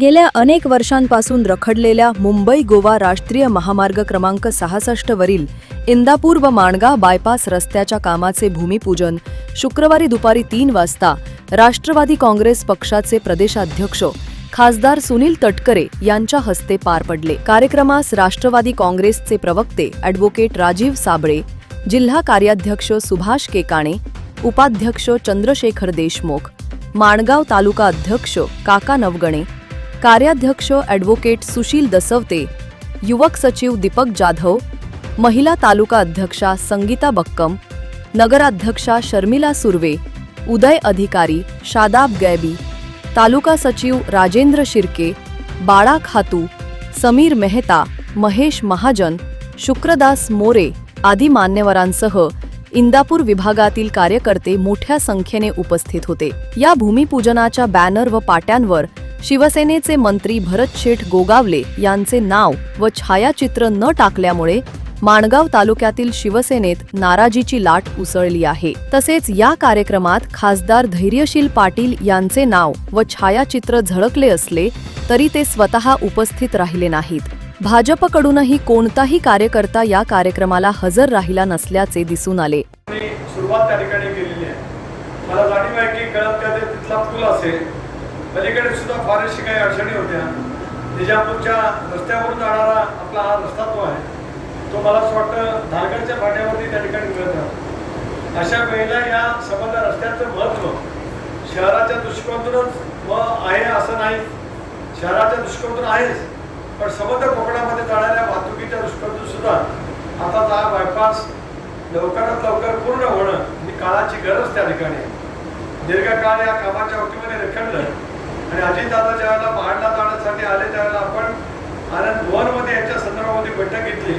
गेल्या अनेक वर्षांपासून रखडलेल्या मुंबई गोवा राष्ट्रीय महामार्ग क्रमांक सहासष्ट वरील इंदापूर व माणगाव बायपास रस्त्याच्या कामाचे भूमिपूजन शुक्रवारी दुपारी तीन वाजता राष्ट्रवादी काँग्रेस पक्षाचे प्रदेशाध्यक्ष खासदार सुनील तटकरे यांच्या हस्ते पार पडले. कार्यक्रमास राष्ट्रवादी काँग्रेसचे प्रवक्ते ॲडव्होकेट राजीव साबळे जिल्हा कार्याध्यक्ष सुभाष केकाणे उपाध्यक्ष चंद्रशेखर देशमुख माणगाव तालुका अध्यक्ष काका नवगणे कार्याध्यक्ष ॲडव्होकेट सुशील दसवते युवक सचिव दीपक जाधव महिला तालुका अध्यक्षा संगीता बक्कम नगराध्यक्षा शर्मिला सुर्वे उदय अधिकारी शादाब गैबी तालुका सचिव राजेंद्र शिर्के बाळा खातू समीर मेहता महेश महाजन शुक्रदास मोरे आदी मान्यवरांसह इंदापूर विभागातील कार्यकर्ते मोठ्या संख्येने उपस्थित होते. या भूमिपूजनाच्या बॅनर व पाट्यांवर शिवसेनेचे मंत्री भरत शेठ गोगावले यांचे नाव व छायाचित्र न टाकल्यामुळे माणगाव तालुक्यातील शिवसेनेत नाराजीची लाट उसळली आहे. तसेच या कार्यक्रमात खासदार धैर्यशील पाटील यांचे नाव व छायाचित्र झळकले असले तरी ते स्वतः उपस्थित राहिले नाहीत. भाजपकडूनही कोणताही कार्यकर्ता या कार्यक्रमाला हजर राहिला नसल्याचे दिसून आले. सुरुवात त्या ठिकाणी केलेली आहे. मला जाणीव आहे की कळत तिथला पूल असेल. पलीकडे सुद्धा फारशी काही अडचणी होत्या. निजापूरच्या रस्त्यावरून जाणारा आपला हा रस्ता तो आहे तो मला असं वाटतं धारगडच्या फाट्यावरती त्या ठिकाणी मिळत राहतो. अशा वेळेला या संबंध रस्त्याचं महत्त्व शहराच्या दृष्टिकोनातूनच व आहे असं नाही. शहराच्या दृष्टिकोनातून आहेच पण समुद्र कोकणामध्ये जाणाऱ्या वाहतुकीच्या दृष्टिकोनातून सुद्धा आता हा बायपास लवकरात लवकर पूर्ण होणं ही काळाची गरज त्या ठिकाणी दीर्घकाळ या कामाच्या वतीमध्ये रेखडलं आणि अजितदादा ज्यावेळेला महाडला जाण्यासाठी आले त्यावेळेला आपण आनंद भवनमध्ये याच्या संदर्भामध्ये बैठक घेतली.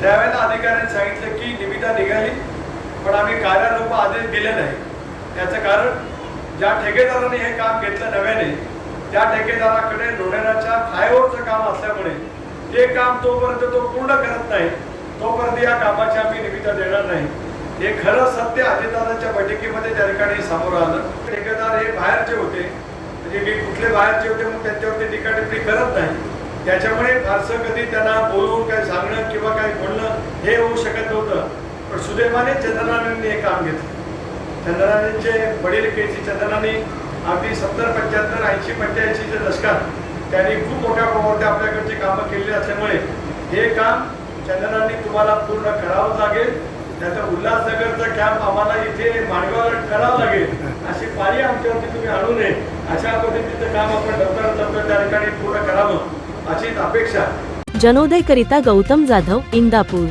त्यावेळेला अधिकाऱ्यांनी सांगितलं की निविदा निघाली पण आम्ही कार्यारूप आदेश दिले नाही. याचं कारण ज्या ठेकेदाराने हे काम घेतलं नव्याने त्या ठेकेदाराकडे लोणेराच्या फ्लायओव्हरचं काम असल्यामुळे ते काम तोपर्यंत तो पूर्ण करत नाही. तोपर्यंत या कामाची आम्ही निविदा देणार नाही. हे खरं सत्य अजितदादांच्या बैठकीमध्ये त्या ठिकाणी समोर आलं. ठेकेदार हे बाहेरचे होते. म्हणजे मी कुठले बाहेरचे होते मग त्यांच्यावरती टीका टिप्पणी करत नाही. त्याच्यामुळे फारसं कधी त्यांना बोलून काय सांगणं किंवा काय बोलणं हे होऊ शकत नव्हतं. पण सुदैवाने चंद्रनारायणनी हे काम घेतलं. चंद्रनारायणचे वडील के सी चंद्रनानी अगदी सत्तर पंच्याहत्तर ऐंशी पंच्याऐंशीच्या दशकात त्यांनी खूप मोठ्या प्रमाणात आपल्याकडची कामं केलेली असल्यामुळे हे काम चंद्रनारायणी तुम्हाला पूर्ण करावं लागेल. त्याचं उल्हासनगरचं कॅम्प आम्हाला इथे माणगावला करावं लागेल. पाळी आमच्यावरती तुम्ही आणू नये. अशा पद्धतीचं काम आपण लवकरात लवकर त्या ठिकाणी पूर्ण करावं. अशीच अपेक्षा. जनोदयकरिता गौतम जाधव इंदापूर.